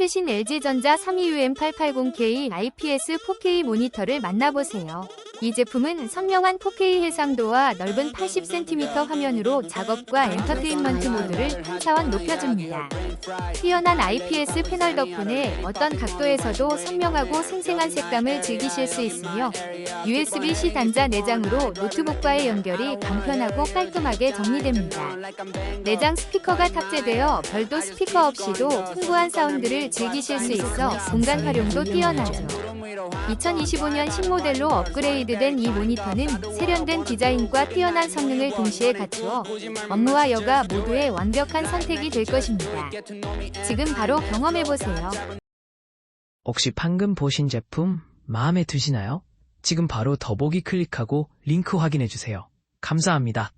최신 LG전자 32UM880K IPS 4K 모니터를 만나보세요. 이 제품은 선명한 4K 해상도와 넓은 80cm 화면으로 작업과 엔터테인먼트 모드를 한 차원 높여줍니다. 뛰어난 IPS 패널 덕분에 어떤 각도에서도 선명하고 생생한 색감을 즐기실 수 있으며 USB-C 단자 내장으로 노트북과의 연결이 간편하고 깔끔하게 정리됩니다. 내장 스피커가 탑재되어 별도 스피커 없이도 풍부한 사운드를 즐기실 수 있어 공간 활용도 뛰어나죠. 2025년 신모델로 업그레이드된 이 모니터는 세련된 디자인과 뛰어난 성능을 동시에 갖추어 업무와 여가 모두의 완벽한 선택이 될 것입니다. 지금 바로 경험해보세요. 혹시 방금 보신 제품 마음에 드시나요? 지금 바로 더보기 클릭하고 링크 확인해주세요. 감사합니다.